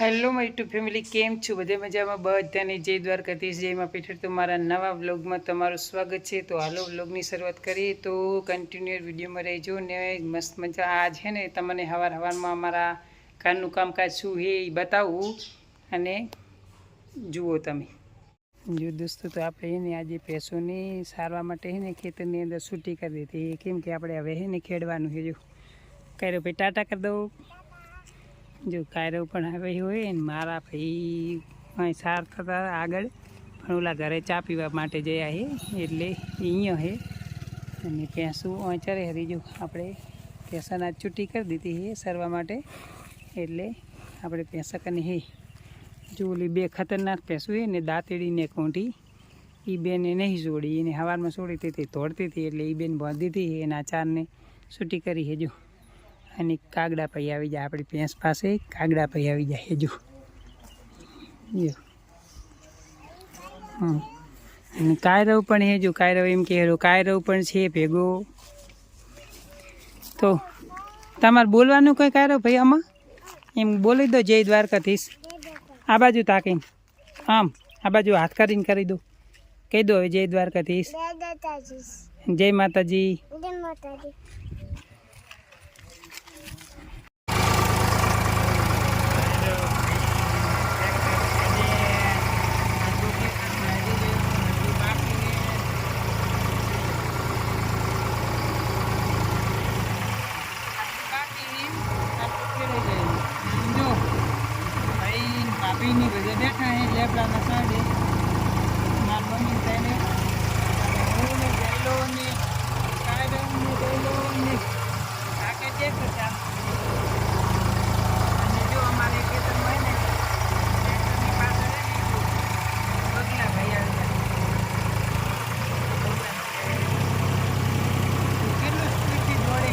Hello મારી two family કેમ છું? બધે મજામાં? બધાને જય દ્વારકાધીશ જયમાં પીઠર તો મારા નવા વ્લોગમાં તમારું સ્વાગત છે. તો હાલો વ્લોગની શરૂઆત કરીએ. તો કન્ટિન્યુઅર વિડીયોમાં રહેજો ને મસ્ત મજા. આ છે ને, તમને હવાર હવારમાં અમારા કારનું કામકાજ શું છે એ બતાવું. અને જુઓ તમે. જો દોસ્તો, તો આપણે એને આજે ભેંસોની સારવા માટે છે ને ખેતરની અંદર છૂટી કરી દીધી. કેમ કે આપણે હવે છે ને ખેડવાનું છે જો. કર્યો ભાઈ, ટાટા કરી દઉં. જો કાયરો પણ હવે હોય ને મારા ભાઈ અહીં સાર થતા આગળ. પણ ઓલા ઘરે ચા પીવા માટે જયા છે એટલે અહીંયા છે અને ભેંસું અહીં ચરે હરી, જો આપણે ભેંસાના છૂટી કરી દીધી છે સરવા માટે. એટલે આપણે ભેંસા કને હે. જો ઓલી બે ખતરનાક ભેંસું હે ને દાંતેડીને કોંઠી એ બેને નહીં જોડી, એને હવારમાં છોડી હતી ધોડતી હતી એટલે એ બેન બાંધી હતી એના ચારને છૂટી કરી છે જો. અને કાગડા પૈ આવી જાય આપણી ભેંસ પાસે. કાગડા પૈ આવી જાય જો. જો. હમ. અને કાયરવ પણ જો કાયરવ એમ કહેલો કાયરવ પણ છે ભેગો. તો તમારે બોલવાનું કોઈ કાયરવ ભાઈ આમાં? એમ બોલી દો જય દ્વારકાધીશ. આ બાજુ તાકીને આમ આ બાજુ હાથ કરીને કરી દો. કહી દો હવે જય દ્વારકાધીશ. જય માતાજી જય માતાજી ભાભીની બધે બેઠા હે લેબડાના સાડે મારા મમ્મી થઈને હું ને ગયેલો ને કાયદો ને ગયેલો ને કાકે જે કરતા અને જો અમારે ખેતરમાં હે ને ખેતરની પાછળ હે ને બગલા ભાઈ આવી જાય કેટલું સ્પીડથી દોડે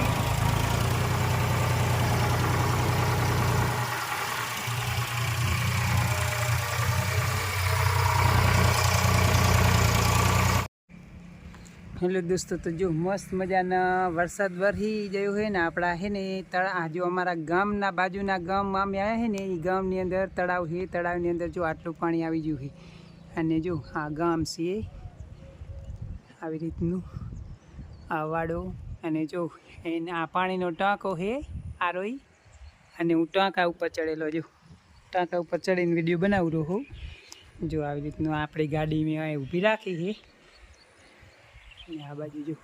હેલો દોસ્તો, તો જો મસ્ત મજાના વરસાદ વરસી ગયો છે ને, આપણા હે ને, તળા જો અમારા ગામના બાજુના ગામમાં અમે આવ્યા હે ને એ ગામની અંદર તળાવ છે તળાવની અંદર જો આટલું પાણી આવી ગયું છે અને જો આ ગામ છે, આવી રીતનું, આ વાડો, અને જો એને આ પાણીનો ટાંકો છે આરોઈ અને હું ટાંકા ઉપર ચડેલો જો. ટાંકા ઉપર ચડીને વીડિયો બનાવું રહું જો આવી રીતનું આપણી ગાડી મેં ઊભી રાખી છે અને આ બાજુ જો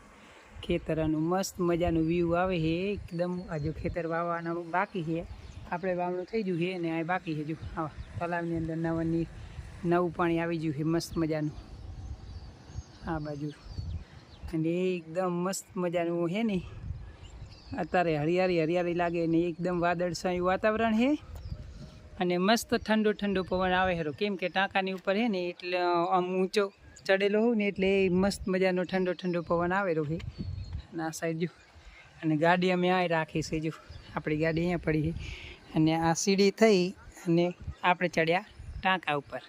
ખેતરનું મસ્ત મજાનું વ્યૂ આવે છે. એકદમ હજુ ખેતર વાવવાના બાકી છે. આપણે વાવણું થઈ ગયું છે અને આ બાકી છે જો. આવા તલાવની અંદર નવાની નવું પાણી આવી ગયું છે મસ્ત મજાનું. આ બાજુ અને એકદમ મસ્ત મજાનું છે ને. અત્યારે હરિયાળી હરિયાળી લાગે ને એકદમ વાદળછાયું વાતાવરણ છે. અને મસ્ત ઠંડો ઠંડો પવન આવે ખરો કેમ કે ટાંકાની ઉપર છે ને એટલે આમ ઊંચો ચડેલો હોઉં ને એટલે મસ્ત મજાનો ઠંડો ઠંડો પવન આવે છે અને આ સાઈડ જો. અને ગાડી અમે આ રાખી છે જો. આપણી ગાડી અહીંયા પડી છે. અને આ સીડી થઈ અને આપણે ચડ્યા ટાંકા ઉપર.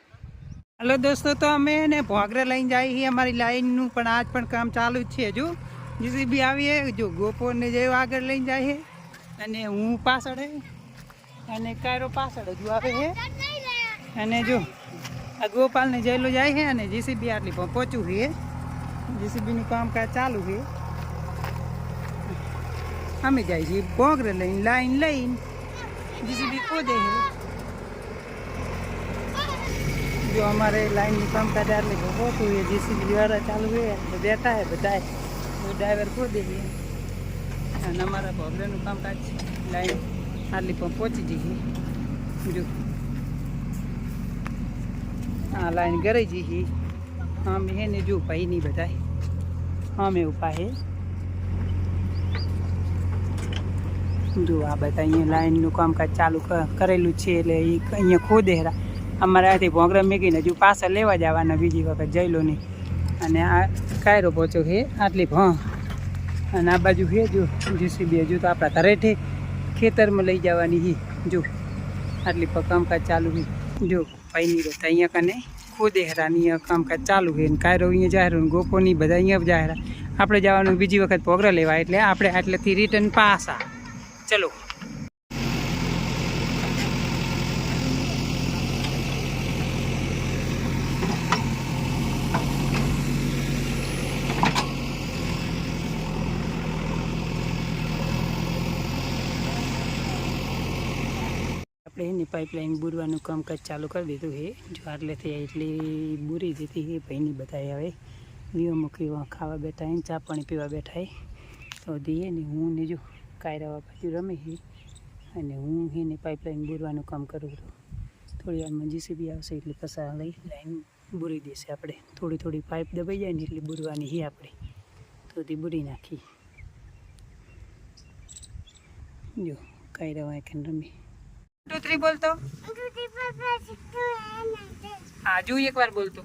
હલો દોસ્તો, તો અમે એને ભોગરે લઈને જઈએ છીએ અમારી લાઈનનું, પણ આજ પણ કામ ચાલુ જ છે જો. જીસીબી આવીએ, જો ગોપોરને જેવું આગળ લઈને જાય છે. અને હું પાછળ અને કાયરો પાછળ હજુ આવે છે. અને જો આ ગોપાલને જયલો જાય છે અને જીસીબી આટલી પણ પહોંચ્યું છે જીસીબીનું કામકાજ ચાલુ છે અમે જાય છીએ ભોગરે લઈને, લાઈન લઈને. જીસીબી ખોદે છે જો અમારે લાઈનનું કામકાજ આટલે પહોંચવું છે જીસીબી દ્વારા ચાલુ છે બેઠા છે બધા ડ્રાઈવર ખોદે છે અને અમારા ભોગરેનું કામકાજ લાઈન આટલી પણ પહોંચી જઈએ જો. આ લાઈન ઘરે જઈએ આમ હે ને જો ભાઈ નહીં બધા આમે ઊભા હે જો આ બધા અહીંયા લાઈનનું કામકાજ ચાલુ કરેલું છે એટલે એ અહીંયા ખોદે હેરા અમારે આથી ભોંગરા મેકીને હજુ પાછા લેવા જવાના બીજી વખત જઈ લો નહીં અને આ કાયરો પહોંચ્યો હે આટલી ભ. અને આ બાજુ છે જો જીસીબી હજુ તો આપણા ઘરેઠે ખેતરમાં લઈ જવાની હી. જો આટલી કામકાજ ચાલુ છે જો ભાઈની રહેતા અહીંયા કને ખોદે હેરાની કામકાજ ચાલુ છે ને કાયરો અહીંયા જાહેર ગોપોની બધા અહીંયા જાહેર. આપણે જવાનું બીજી વખત પોગરા લેવા, એટલે આપણે આટલેથી રિટર્ન પાસા ચલો. આપણે એની પાઇપલાઇન બુરવાનું કામકાજ ચાલુ કરી દીધું છે. જો આટલેથી એટલી બુરી દીધી એ ભાઈની બધા હવે. વીઓ મૂકી ખાવા બેઠા હોય ચા પાણી પીવા બેઠા તો દઈએ ને, હું ને જો કાયરાવા બાજુ રમે છે અને હું એને પાઇપલાઇન બૂરવાનું કામ કરું છું. થોડી વારમાં જીસીબી આવશે એટલે પસાર લઈ લાઈન બૂરી દેશે આપણે. થોડી થોડી પાઇપ દબાઈ જાય ને એટલે બૂરવાની છે આપણે. તો તે બૂરી નાખી. જો કાયરાવા એક રમી. ટુ, થ્રી બોલતો હા જો એકવાર બોલતો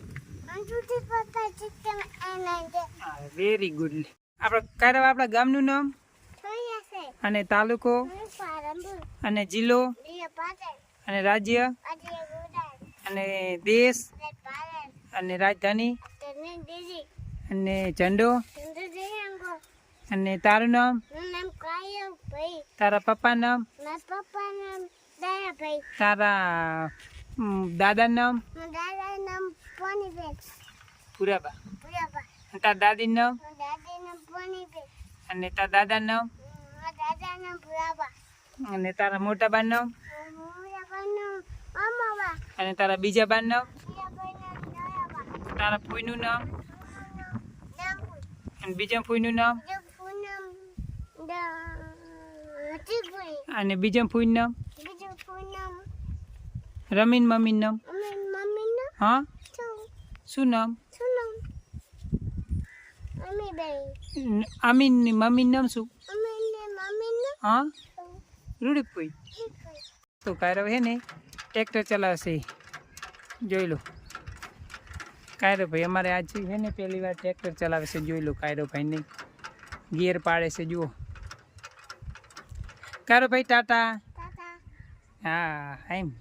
વેરી ગુડ આપણે કાયરાવા આપણા ગામનું નામ અને તાલુકો અને જિલ્લો અને રાજ્ય અને દેશ અને રાજધાની અને ઝંડો અને તારું નામ? તારા પપ્પા નામ પપ્પા નામ? તારા દાદા નામ? દાદા નામ પોનીબેન. પુરાબા. પુરાબા. અને તારા દાદી નામ? દાદી નામ પોનીબેન. અને તારા દાદા નામ? દાદા નામ પુરાબા. અને તારા મોટા બા નામ અને તારા બીજા બા નામ તારા ફૂઈનું નામ? નામ અને બીજા ફૂઈનું નામ? અને બીજા ફૂઈનું નામ? રમીન મમ્મીનું નામ? હા? શું નામ? અમીનની મમ્મીનું નામ શું? હા? રૂડીપુઈ. તો કાયરો હે ને ટ્રેક્ટર ચલાવશે. જોઈ લો. કાયરો ભાઈ અમારે આજ છે ને પહેલી વાર ટ્રેક્ટર ચલાવે છે જોઈ લો કાયરો ભાઈને ગિયર પાડે છે જુઓ. કાયરો ભાઈ ટાટા. હા એમ.